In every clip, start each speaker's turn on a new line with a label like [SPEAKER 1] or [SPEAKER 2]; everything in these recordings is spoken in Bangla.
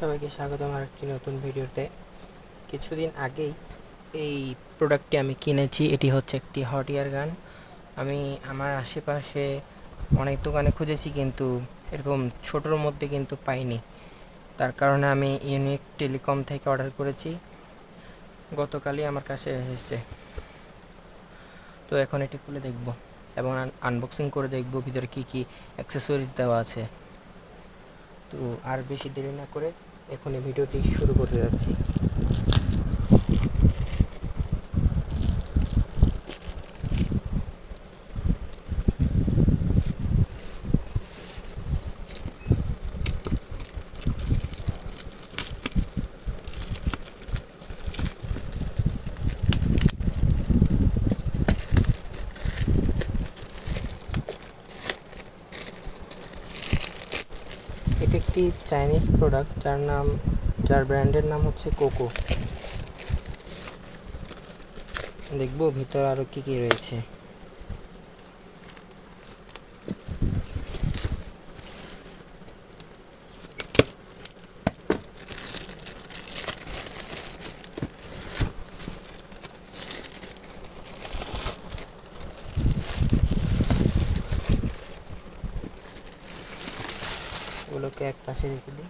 [SPEAKER 1] সবাইকে স্বাগতম আর একটি নতুন ভিডিওতে। কিছুদিন আগেই এই প্রোডাক্টটি আমি কিনেছি, এটি হচ্ছে একটি হট ইয়ার গান। আমি আমার আশেপাশে অনেক দোকানে খুঁজেছি কিন্তু এরকম ছোটোর মধ্যে কিন্তু পাইনি। তার কারণে আমি ইউনিক টেলিকম থেকে অর্ডার করেছি। গতকালই আমার কাছে এসেছে। তো এখন এটি খুলে দেখব এবং আনবক্সিং করে দেখব ভিতরে কী কী অ্যাক্সেসরিজ দেওয়া আছে। তো আর বেশি দেরি না করে এখন ভিডিওটি শুরু করতে যাচ্ছি এটি একটি চাইনিজ প্রোডাক্ট যার নাম, যার ব্র্যান্ডের নাম হচ্ছে কোকো। দেখব ভিতরে আরও কী কী রয়েছে। ওগুলোকে এক পাশে রেখে দিই।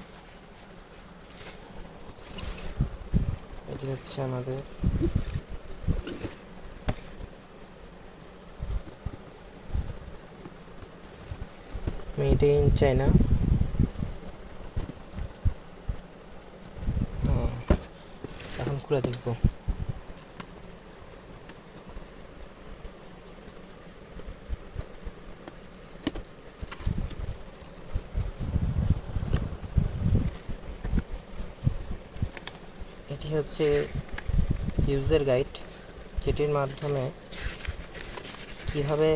[SPEAKER 1] এটি হচ্ছে আমাদের। মেড ইন চায়না এখন খুলে দেখব। হচ্ছে ইউজার গাইড যেটির মাধ্যমে কীভাবে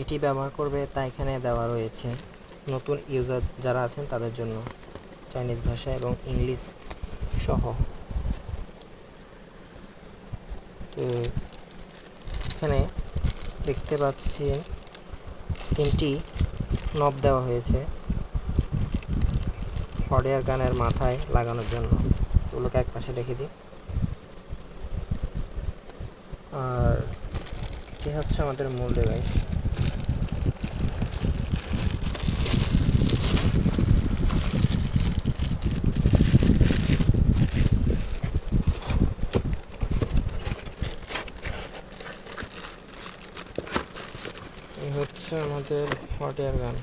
[SPEAKER 1] এটি ব্যবহার করবে তা এখানে দেওয়া রয়েছে। নতুন ইউজার যারা আছেন তাদের জন্য চাইনিজ ভাষা এবং ইংলিশ সহ। তো এখানে দেখতে পাচ্ছি তিনটি নব দেওয়া হয়েছে। হডিয়ার গানের মাথায় লাগানোর জন্য। ওগুলোকে এক পাশে রেখে দিই। আর এটি হচ্ছে আমাদের মূল ডিভাইস হচ্ছে আমাদের হট এয়ার গান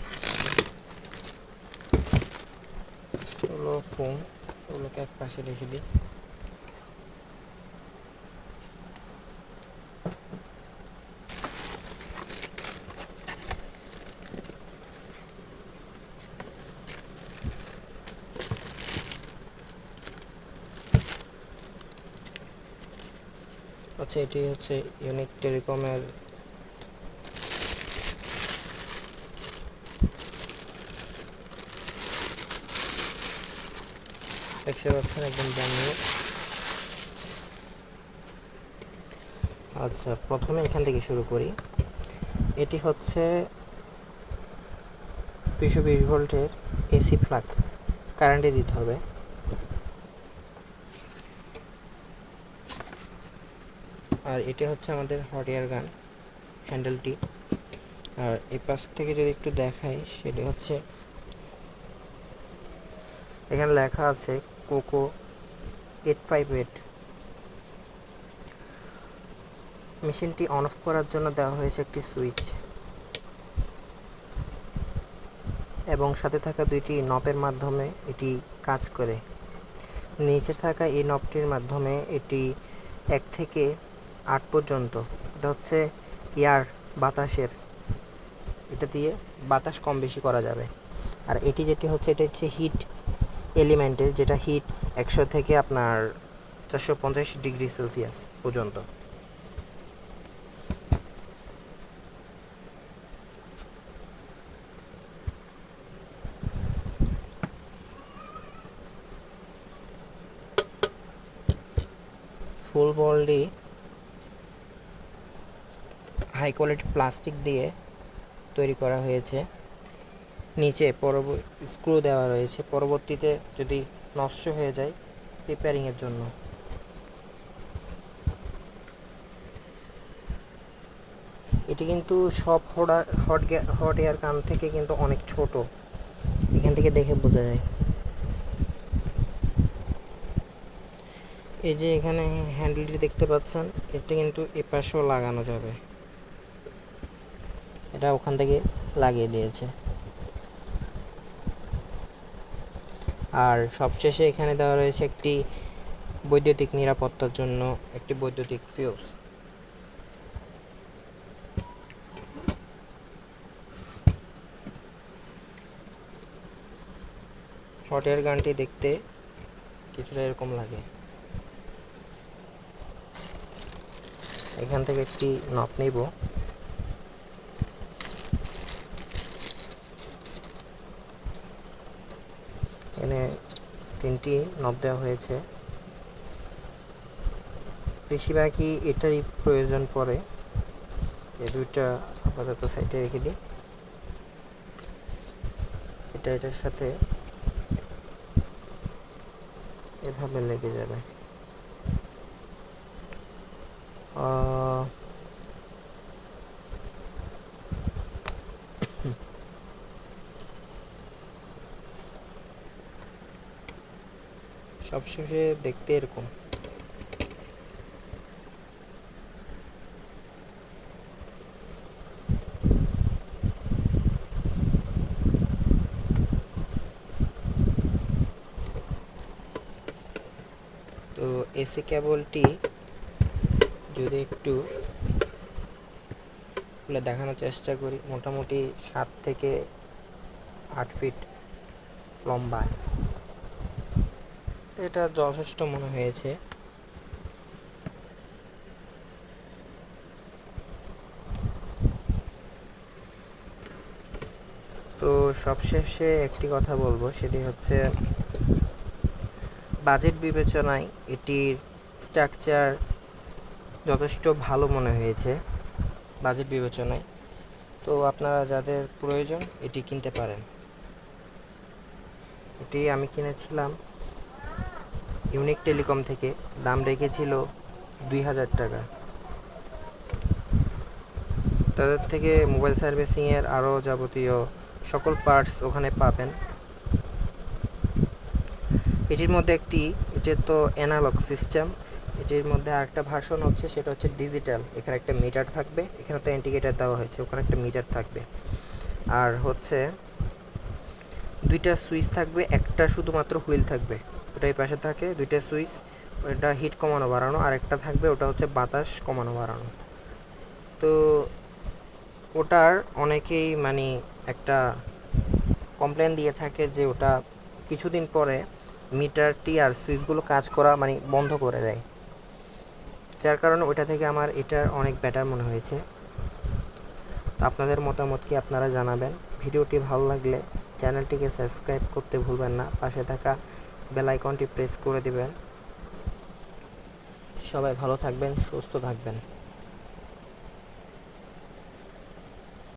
[SPEAKER 1] হলো ফোন ওগুলোকে এক পাশে রেখে দিই। আচ্ছা এটি হচ্ছে ইউনিক টেলিকমের দেখতে পাচ্ছেন একদম ব্র্যান্ড আচ্ছা প্রথমে এখান থেকে শুরু করি। এটি হচ্ছে দুশো বিশ ভোল্টের এসি প্লাগ। কারেন্টে দিতে হবে। আর এটি হচ্ছে আমাদের হট এয়ার গান, হ্যান্ডেলটি। আর এই পাশ থেকে যদি একটু দেখাই, সেটি হচ্ছে, এখানে লেখা আছে কোকো এইট ফাইভ এইট। মেশিনটি অন অফ করার জন্য দেওয়া হয়েছে একটি সুইচ। এবং সাথে থাকা দুইটি নবের মাধ্যমে এটি কাজ করে। নিচে থাকা এই নবটির মাধ্যমে এটি এক থেকে আট পর্যন্ত। এটা হচ্ছে এয়ার বাতাসের। এটা দিয়ে বাতাস কম বেশি করা যাবে। আর এটি যেটি হচ্ছে, এটা হচ্ছে হিট এলিমেন্টের, যেটা হিট একশো থেকে আপনার চারশো পঞ্চাশ ডিগ্রি সেলসিয়াস পর্যন্ত। ফুল বলটি হাই কোয়ালিটি প্লাস্টিক দিয়ে তৈরি করা হয়েছে। নিচে পরব স্ক্রু দেওয়া রয়েছে। পরবর্তীতে যদি নষ্ট হয়ে যায় রিপেয়ারিংয়ের জন্য। এটি কিন্তু সব হট হট হট এয়ার কান থেকে কিন্তু অনেক ছোট। এখান থেকে দেখে বোঝা যায়। এই যে এখানে হ্যান্ডেলটি দেখতে পাচ্ছেন, এটা কিন্তু এপাশেও লাগানো যাবে। এটা ওখান থেকে লাগিয়ে দিয়েছে। আর সবশেষে এখানে দেওয়া রয়েছে একটি বৈদ্যুতিক নিরাপত্তার জন্য একটি বৈদ্যুতিক ফিউজ হটের গানটি দেখতে কিছুটা এরকম লাগে। এখান থেকে একটি নব নিব। এখানে তিনটি নব দেওয়া হয়েছে। বেশিরভাগই এটারই প্রয়োজন পড়ে। এই দুইটা আপাতত সাইডে রেখে দিই। এটা এটার সাথে এভাবে লেগে যাবে। সবশেষে দেখতে এরকম। তো এসি কেবলটি যদি একটু দেখানোর চেষ্টা করি, মোটামুটি সাত থেকে আট ফিট লম্বা। এটা যথেষ্ট মনে হয়েছে। তো সবশেষে একটি কথা বলব, সেটি হচ্ছে বাজেট বিবেচনায় এটির স্ট্রাকচার যথেষ্ট ভালো মনে হয়েছে বাজেট বিবেচনায়। তো আপনারা যাদের প্রয়োজন এটি কিনতে পারেন। এটি আমি কিনেছিলাম। ইউনিক টেলিকম থেকে দাম রেখেছিল দুই হাজার টাকা। তাদের থেকে মোবাইল সার্ভিসিংয়ের আরও যাবতীয় সকল পার্টস ওখানে পাবেন। এটির মধ্যে একটি, এটির তো অ্যানালগ সিস্টেম এটির মধ্যে আরেকটা ভার্সন হচ্ছে, সেটা হচ্ছে ডিজিটাল এখানে একটা মিটার থাকবে, এখানে তো ইন্ডিকেটার দেওয়া হয়েছে, ওখানে একটা মিটার থাকবে। আর হচ্ছে দুইটা সুইচ থাকবে, একটা শুধুমাত্র হুইল থাকবে। ওটাই পাশে থাকে, দুইটা সুইচ ওটা হিট কমানো বাড়ানো আর একটা থাকবে, ওটা হচ্ছে বাতাস কমানো বাড়ানো। তো ওটার অনেকেই মানে একটা কমপ্লেন দিয়ে থাকে যে ওটা কিছুদিন পরে মিটারটি আর সুইচগুলো কাজ করা মানে বন্ধ করে দেয়। যার কারণে ওইটা থেকে আমার এটার অনেক বেটার মনে হয়েছে। আপনাদের মতামত কি আপনারা জানাবেন? ভিডিওটি ভালো লাগলে চ্যানেলটিকে সাবস্ক্রাইব করতে ভুলবেন না। পাশে থাকা বেল আইকনটি প্রেস করে দিবেন। সবাই ভালো থাকবেন সুস্থ থাকবেন।